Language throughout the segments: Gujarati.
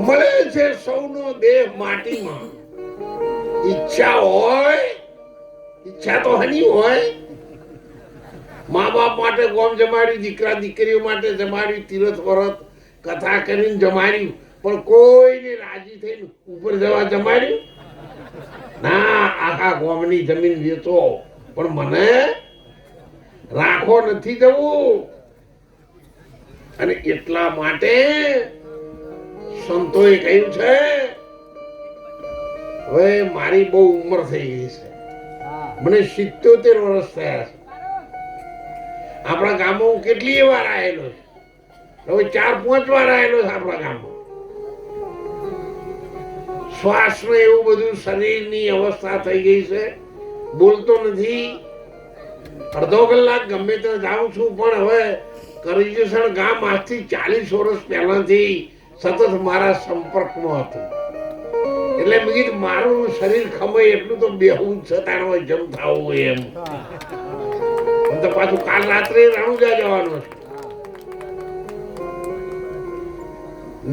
મળે છે સૌનો દેહ માટીમાં. ઈચ્છા હોય, ઈચ્છા તો હની હોય. મા બાપ માટે ગોમ જમાડ્યું દીકરા, દીકરીઓ માટે જમાડ્યું તીરથ, વરત, કથા કરીને જમાડ્યું પણ કોઈને રાજી થઈને ઉપર જવા જમાડ્યું? ના, આખા ગોમની જમીન વેચો. પણ મને રાખો નથી જવું. અને એટલા માટે સંતોએ કહ્યું છે, હવે મારી બહુ ઉંમર થઈ ગઈ છે. મને સિત્યોતેર વર્ષ થયા છે. આપણા ગામમાં હું કેટલી વાર આવેલો છે. હવે ચાર, પાંચ વાર આવેલો છે આપણા ગામમાં. શ્વાસનું એવું બધું શરીરની અવસ્થા થઈ ગઈ છે. બોલતો નથી. અડધો કલાક ગમે ત્યાં જાઉં છું, પણ હવે કરજેસણ ગામ આજથી ચાલીસ વર્ષ પહેલાથી સતત મારા સંપર્કમાં હતું. એટલે મેં કીધું મારું શરીર ખમે એટલું તો બેહું છતાં છે જમ થવું હોય એમ તો પાછું કાલ રાત્રે રણુજા જવાનું છે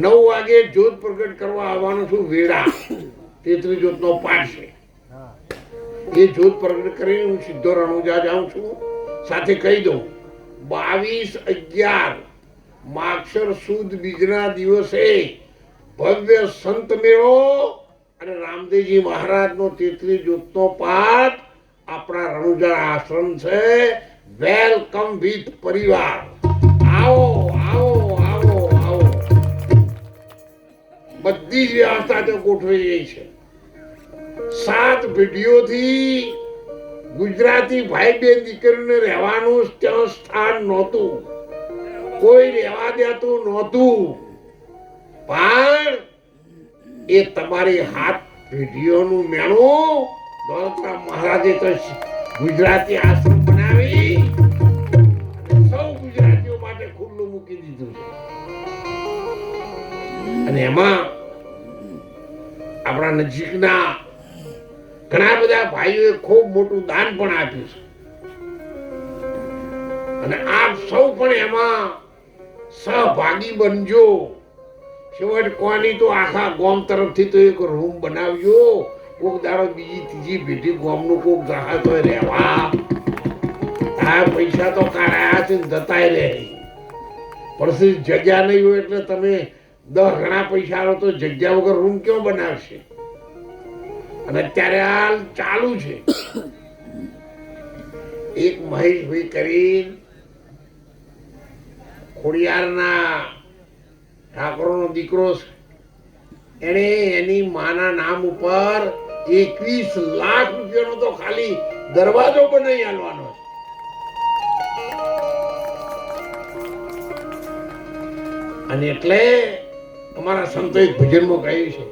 નવ વાગે જ્યોત પ્રગટ કરવા આવવાનું છું વેડા. તેત્રી જ્યોતનો પાઠ છે. એ જ્યોત પ્રગટ કરીને હું સીધો રણુજા જાઉં છું. સાથે કહી દઉં બાવીસ અગિયાર માક્ષર સુદ બીજના દિવસે ભવ્ય સંત મેળો અને રામદેવજી મહારાજનો તેત્રી જૂથનો પાઠ આપણા રણુજા આશ્રમ છે. વેલકમ વિથ પરિવાર. આવો આવો આવો આવો. બધી જ વ્યવસ્થા તો ગોઠવી ગઈ છે. સાત પેઢીઓથી ગુજરાતી ભાઈ બેન દીકરીને રહેવાનું ત્યાં સ્થાન નહોતું. કોઈ રહેવા દેતું નહોતું. પણ એ તમારી હાથ પેઢીઓનું મેળું દોલતરામ મહારાજે તો ગુજરાતી આશ્રમ બનાવી સૌ ગુજરાતીઓ માટે ખુલ્લું મૂકી દીધું છે. અને એમાં આપણા નજીકના ઘણા બધા ભાઈઓએ ખૂબ મોટું દાન પણ આપ્યું છે. અને આપ સૌ પણ એમાં સહભાગી બનજો. છેવટ કોની તો આખા ગામ તરફથી તો એક રૂમ બનાવજો. કોક દાડો બીજી ત્રીજી પેઢી ગામનું કોક ગ્રાહક હોય રહેવા આ પૈસા તો કાઢાયા છે જતાય રહે પડશે જગ્યા નહીં હોય એટલે તમે દસ ઘણા પૈસા આવો તો જગ્યા વગર રૂમ કેવો બનાવશે? અને અત્યારે હાલ ચાલુ છે. એક મહેશભાઈ કરી ખોડિયારના ઠાકોરનો દીકરો છે. એણે એની માના નામ ઉપર એકવીસ લાખ રૂપિયાનો તો ખાલી દરવાજો બનાવી આલવાનો અને એટલે અમારા સંતોએ ભજનમાં કહ્યું છે.